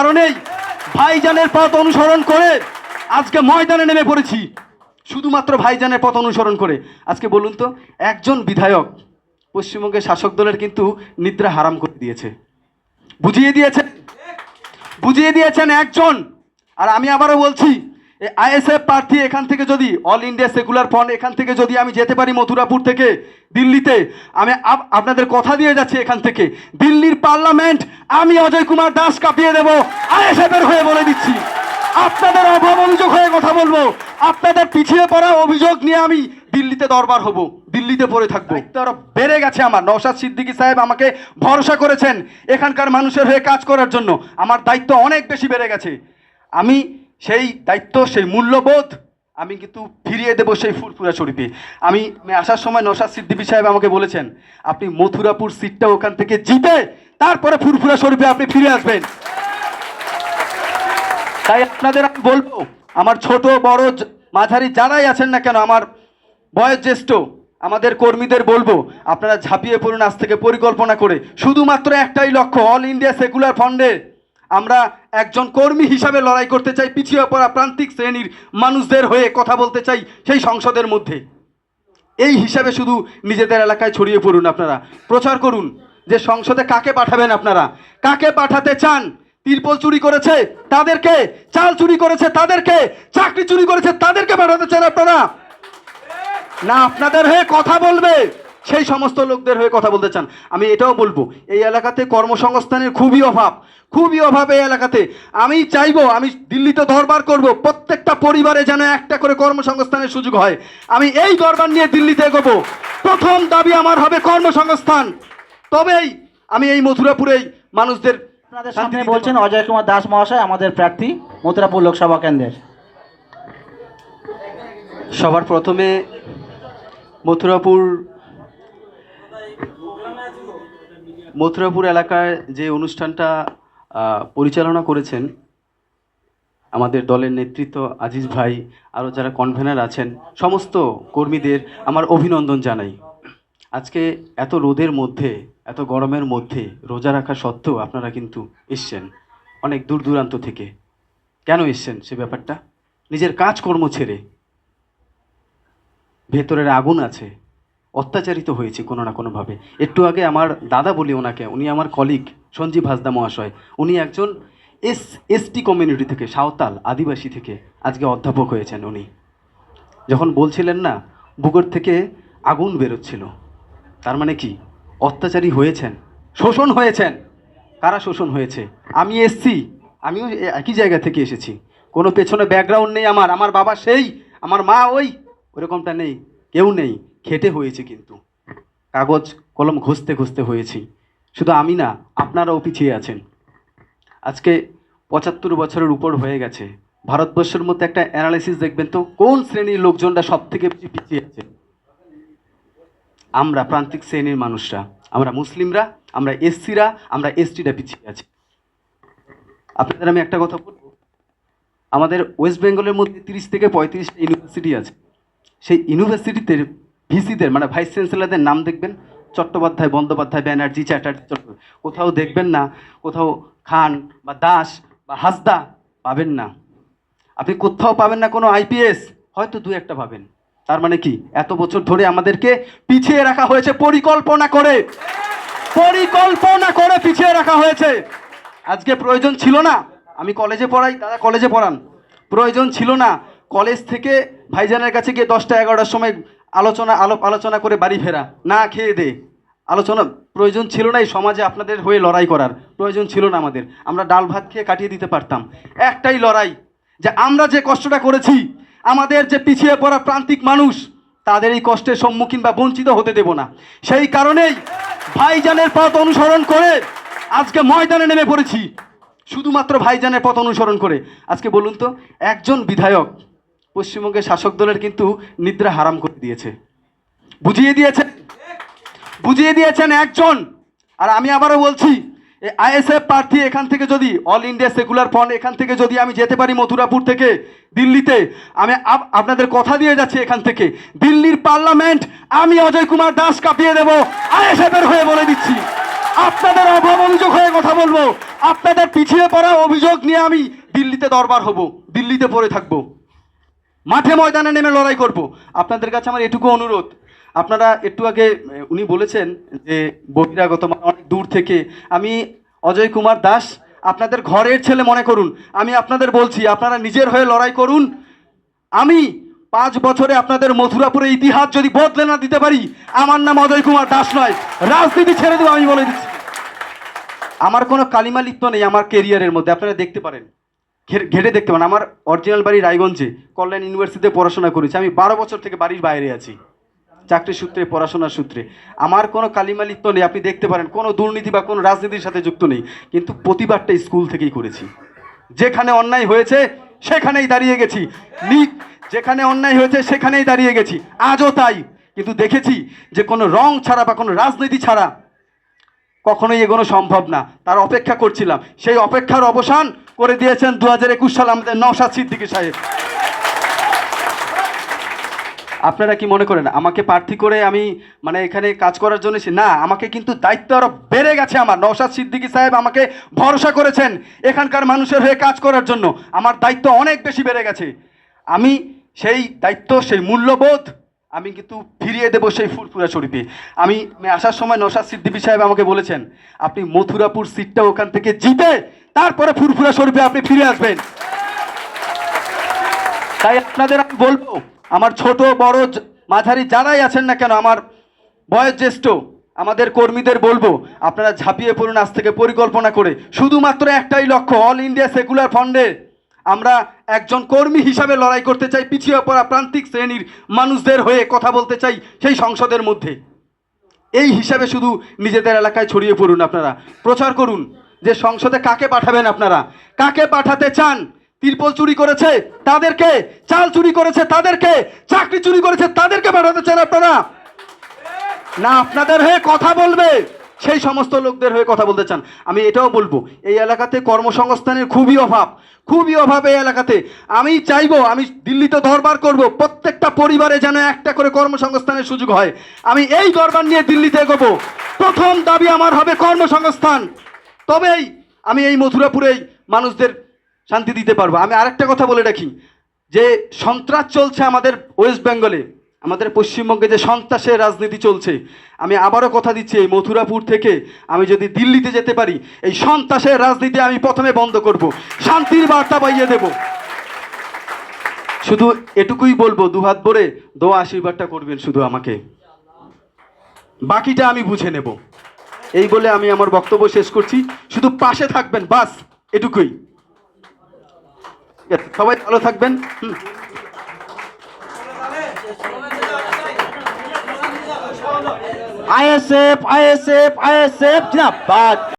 কারণেই ভাইজানের পথ অনুসরণ করে আজকে ময়দানে নেমে পড়েছি। শুধুমাত্র ভাইজানের পথ অনুসরণ করে। আজকে বলুন তো, একজন বিধায়ক পশ্চিমবঙ্গের শাসক দলের কিন্তু নিদ্রা হারাম করে দিয়েছে। বুঝিয়ে দিয়েছেন? বুঝিয়ে দিয়েছেন একজন। আর আমি আবারও বলছি আইএসএফ প্রার্থী এখান থেকে যদি অল ইন্ডিয়া সেকুলার ফ্রন্ট এখান থেকে যদি আমি যেতে পারি মথুরাপুর থেকে দিল্লিতে, আমি আপ- আপনাদের কথা দিয়ে যাচ্ছি এখান থেকে। দিল্লির পার্লামেন্ট আমি অজয় কুমার দাস কাঁপিয়ে দেব, আইএসএফ এর হয়ে বলে দিচ্ছি। আপনাদের অভাব অভিযোগ হয়ে কথা বলব, আপনাদের পিছিয়ে পড়া অভিযোগ নিয়ে আমি দিল্লিতে দরবার হব, দিল্লিতে পড়ে থাকব। দায়িত্ব বেড়ে গেছে আমার, নওশাদ সিদ্দিকী সাহেব আমাকে ভরসা করেছেন এখানকার মানুষের হয়ে কাজ করার জন্য। আমার দায়িত্ব অনেক বেশি বেড়ে গেছে। আমি সেই দায়িত্ব, সেই মূল্যবোধ আমি কিন্তু ফিরিয়ে দেবো সেই ফুরফুরা শরীফে। আমি আসার সময় নওশাদ সিদ্দিকী সাহেব আমাকে বলেছেন, আপনি মথুরাপুর সিটটা ওখান থেকে জিতে, তারপরে ফুরফুরা শরীফে আপনি ফিরে আসবেন। তাই আপনাদের আমি বলব, আমার ছোট, বড় মাঝারি যারাই আছেন না কেন, আমার বয়োজ্যেষ্ঠ, আমাদের কর্মীদের বলব, আপনারা ঝাঁপিয়ে পড়ুন আজ থেকে পরিকল্পনা করে। শুধুমাত্র একটাই লক্ষ্য, অল ইন্ডিয়া সেকুলার ফান্ডে। আমরা একজন কর্মী হিসাবে লড়াই করতে চাই, পিছিয়ে পড়া প্রান্তিক শ্রেণির মানুষদের হয়ে কথা বলতে চাই সেই সংসদের মধ্যে। এই হিসাবে শুধু নিজেদের এলাকায় ছড়িয়ে পড়ুন আপনারা। প্রচার করুন যে সংসদে কাকে পাঠাবেন আপনারা। কাকে পাঠাতে চান? তিরপল চুরি করেছে, তাদেরকে। চাল চুরি করেছে, তাদেরকে। চাকরি চুরি করেছে, তাদেরকে পাঠাতে চান আপনারা। না, আপনাদের হয়ে কথা বলবে। সেই সমস্ত লোকদের হয়ে কথা বলতে চান। আমি এটাও বলব এই এলাকাতে কর্মসংস্থানের খুবই অভাব খুবই অভাব এই এলাকাতে। আমি চাইব আমি দিল্লিতে দরবার করব প্রত্যেকটা পরিবারে যেন একটা করে কর্মসংস্থানের সুযোগ হয়। আমি এই দরবার নিয়ে দিল্লিতে এগোবো। প্রথম দাবি আমার হবে কর্মসংস্থান। তবেই আমি এই মথুরাপুরেই মানুষদের আপনাদের সামনে বলছেন অজয় কুমার দাস মহাশয় আমাদের প্রার্থী মথুরাপুর লোকসভা কেন্দ্রের। সবার প্রথমে মথুরাপুর মথুরাপুর এলাকায় যে অনুষ্ঠানটা পরিচালনা করেছেন আমাদের দলের নেতৃত্ব আজিজ ভাই আরও যারা কনভেনার আছেন, সমস্ত কর্মীদের আমার অভিনন্দন জানাই। আজকে এত রোদের মধ্যে, এত গরমের মধ্যে রোজা রাখা সত্ত্বেও আপনারা কিন্তু এসছেন, অনেক দূর দূরান্ত থেকে। কেন এসছেন সে ব্যাপারটা? নিজের কাজকর্ম ছেড়ে। ভেতরের আগুন আছে অত্যাচারিত হয়েছে কোনো না কোনোভাবে। একটু আগে আমার দাদা বলি ওনাকে, উনি আমার কলিগ সঞ্জীব হাসদা মহাশয়। উনি একজন এস এসটি কমিউনিটি থেকে, সাঁওতাল, আদিবাসী থেকে আজকে অধ্যাপক হয়েছেন উনি। যখন বলছিলেন না বুকের থেকে আগুন বেরোচ্ছিল। তার মানে কি? অত্যাচারী হয়েছেন। শোষণ হয়েছেন। কারা শোষণ হয়েছে? আমি এসছি। আমিও একই জায়গা থেকে এসেছি। কোনো পেছনে ব্যাকগ্রাউন্ড নেই আমার। আমার বাবা সেই, আমার মা ওই। ওরকমটা নেই। কেউ নেই। খেটে হয়েছে কিন্তু। কাগজ, কলম ঘষতে ঘষতে হয়েছি। শুধু আমি না, আপনারাও পিছিয়ে আছেন। আজকে পঁচাত্তর বছরের উপর হয়ে গেছে। ভারতবর্ষের মধ্যে একটা অ্যানালাইসিস দেখবেন তো, কোন শ্রেণির লোকজনরা সব থেকে বেশি পিছিয়ে আছে? আমরা প্রান্তিক শ্রেণির মানুষরা, আমরা মুসলিমরা, আমরা এসসিরা, আমরা এসটিরা পিছিয়ে আছি। আপনাদের আমি একটা কথা বলব। আমাদের ওয়েস্ট বেঙ্গলের মধ্যে তিরিশ থেকে পঁয়ত্রিশটা ইউনিভার্সিটি আছে। সেই ইউনিভার্সিটিতে ভিসিদের মানে ভাইস চ্যান্সেলারদের নাম দেখবেন? চট্টোপাধ্যায়, বন্দ্যোপাধ্যায়, ব্যানার্জি, চ্যাটার্জি কোথাও দেখবেন না, কোথাও খান বা দাস বা হাসদা পাবেন না। আপনি কোথাও পাবেন না কোনো আইপিএস হয়তো দু একটা পাবেন। তার মানে কি? এত বছর ধরে আমাদেরকে পিছিয়ে রাখা হয়েছে, পরিকল্পনা করে। পরিকল্পনা করে পিছিয়ে রাখা হয়েছে। আজকে প্রয়োজন ছিল না, আমি কলেজে পড়াই, দাদা কলেজে পড়ান। প্রয়োজন ছিল না, কলেজ থেকে ভাইজানের কাছে গিয়ে দশটা, এগারোটার সময় আলোচনা আলোপ আলোচনা করে বাড়ি ফেরা, না খেয়ে দে। আলোচনা, প্রয়োজন ছিল না এই সমাজে আপনাদের হয়ে লড়াই করার। প্রয়োজন ছিল না আমাদের। আমরা ডাল ভাত খেয়ে কাটিয়ে দিতে পারতাম। একটাই লড়াই, যে আমরা যে কষ্টটা করেছি, আমাদের যে পিছিয়ে পড়া প্রান্তিক মানুষ, তাদের এই কষ্টের সম্মুখীন বা বঞ্চিত হতে দেব না। সেই কারণেই ভাইজানের পথ অনুসরণ করে আজকে ময়দানে নেমে পড়েছি। শুধুমাত্র ভাইজানের পথ অনুসরণ করে। আজকে বলুন তো, একজন বিধায়ক পশ্চিমবঙ্গের শাসক দলের কিন্তু নিদ্রা হারাম করে দিয়েছে। বুঝিয়ে দিয়েছে বুঝিয়ে দিয়েছেন একজন। আর আমি আবারও বলছি আইএসএফ প্রার্থী এখান থেকে যদি, অল ইন্ডিয়া সেকুলার ফ্রন্ট এখান থেকে যদি আমি যেতে পারি মথুরাপুর থেকে দিল্লিতে, আমি আপ- আপনাদের কথা দিয়ে যাচ্ছি এখান থেকে। দিল্লির পার্লামেন্ট আমি অজয় কুমার দাস কাঁপিয়ে দেবো আইএসএফ এর হয়ে বলে দিচ্ছি। আপনাদের অভাব অভিযোগ হয়ে কথা বলব। আপনাদের পিছিয়ে পড়া অভিযোগ নিয়ে আমি দিল্লিতে দরবার হব, দিল্লিতে পড়ে থাকব। মাঠে ময়দানে নেমে লড়াই করব। আপনাদের কাছে আমার এটুকু অনুরোধ। আপনারা একটু আগে উনি বলেছেন যে, বহিরাগত মানে অনেক দূর থেকে। আমি অজয় কুমার দাস, আপনাদের ঘরের ছেলে মনে করুন। আমি আপনাদের বলছি, আপনারা নিজের হয়ে লড়াই করুন। আমি পাঁচ বছরে আপনাদের মথুরাপুরের ইতিহাস যদি বদলে না দিতে পারি, আমার নাম অজয় কুমার দাস নয়। রাজনীতি ছেড়ে দেবো আমি বলে দিচ্ছি। আমার কোনো কালিমালিপ্ত নেই আমার কেরিয়ারের মধ্যে, আপনারা দেখতে পারেন। ঘেটে দেখতে পারেন। আমার অরিজিনাল বাড়ি রায়গঞ্জে, কল্যাণ ইউনিভার্সিটিতে পড়াশোনা করেছি। আমি বারো বছর থেকে বাড়ির বাইরে আছি, চাকরি সূত্রে পড়াশোনার সূত্রে। আমার কোনো কালিমালিপ্ত নেই, আপনি দেখতে পারেন, কোনো দুর্নীতি বা কোনো রাজনীতির সাথে যুক্ত নেই, কিন্তু প্রতিবাদটা স্কুল থেকেই করেছি। যেখানে অন্যায় হয়েছে, সেখানেই দাঁড়িয়ে গেছি। যেখানে অন্যায় হয়েছে, সেখানেই দাঁড়িয়ে গেছি। আজও তাই। কিন্তু দেখেছি যে কোনো রং ছাড়া বা কোনো রাজনীতি ছাড়া কখনোই এগোনো সম্ভব না। তার অপেক্ষা করছিলাম। সেই অপেক্ষার অবসান করে দিয়েছেন দু হাজার একুশ সালে আমাদের নওশাদ সিদ্দিকী সাহেব। আপনারা কি মনে করেন, আমাকে প্রার্থী করে আমি মানে এখানে কাজ করার জন্য না, আমাকে কিন্তু দায়িত্ব আরও বেড়ে গেছে আমার। নওশাদ সিদ্দিকী সাহেব আমাকে ভরসা করেছেন এখানকার মানুষের হয়ে কাজ করার জন্য। আমার দায়িত্ব অনেক বেশি বেড়ে গেছে। আমি সেই দায়িত্ব, সেই মূল্যবোধ আমি কিন্তু ফিরিয়ে দেবো সেই ফুরফুরা শরীফে আমি আসার সময় নওশাদ সিদ্দিকী সাহেব আমাকে বলেছেন, আপনি মথুরাপুর সিটটা ওখান থেকে জিতে তারপরে ফুরফুরা শরীফে আপনি ফিরে আসবেন। তাই আপনাদের আমি বলব, আমার ছোট, বড় মাঝারি যারাই আছেন না কেন, আমার বয়োজ্যেষ্ঠ, আমাদের কর্মীদের বলব, আপনারা ঝাঁপিয়ে পড়ুন আজ থেকে পরিকল্পনা করে। শুধুমাত্র একটাই লক্ষ্য অল ইন্ডিয়া সেকুলার ফান্ডে আমরা একজন কর্মী হিসাবে লড়াই করতে চাই, পিছিয়ে পড়া প্রান্তিক শ্রেণির মানুষদের হয়ে কথা বলতে চাই সেই সংসদের মধ্যে। এই হিসাবে শুধু নিজেদের এলাকায় ছড়িয়ে পড়ুন আপনারা। প্রচার করুন। যে সংসদে কাকে পাঠাবেন আপনারা? কাকে পাঠাতে চান? তিরপল চুরি করেছে তাদেরকে, চাল চুরি করেছে তাদেরকে, চাকরি চুরি করেছে তাদেরকে পাঠাতে চান আপনারা? না আপনাদের হয়ে কথা বলবে, সেই সমস্ত লোকদের হয়ে কথা বলতে চান। আমি এটাও বলব, এই এলাকাতে কর্মসংস্থানের খুবই অভাব খুবই অভাব এই এলাকাতে। আমি চাইব, আমি দিল্লিতে দরবার করব, প্রত্যেকটা পরিবারে যেন একটা করে কর্মসংস্থানের সুযোগ হয়। আমি এই দরবার নিয়ে দিল্লিতে এগোবো। প্রথম দাবি আমার হবে কর্মসংস্থান। তবেই আমি এই মথুরাপুরেই মানুষদের শান্তি দিতে পারব। আমি আরেকটা কথা বলে রাখি, যে সন্ত্রাস চলছে আমাদের ওয়েস্ট বেঙ্গলে, আমাদের পশ্চিমবঙ্গে যে সন্ত্রাসের রাজনীতি চলছে, আমি আবারও কথা দিচ্ছি, এই মথুরাপুর থেকে আমি যদি দিল্লিতে যেতে পারি, এই সন্ত্রাসের রাজনীতি আমি প্রথমে বন্ধ করব, শান্তির বার্তা পাইয়ে দেব। শুধু এটুকুই বলব, দুহাত ভরে দোয়া আশীর্বাদটা করবেন শুধু আমাকে। বাকিটা আমি বুঝে নেব। এই বলে আমি আমার বক্তব্য শেষ করছি। শুধু পাশে থাকবেন, বাস, এটুকুই। সবাই ভালো থাকবেন। আইএসএফ আইএসএফ আইএসএফ, জিন্দাবাদ।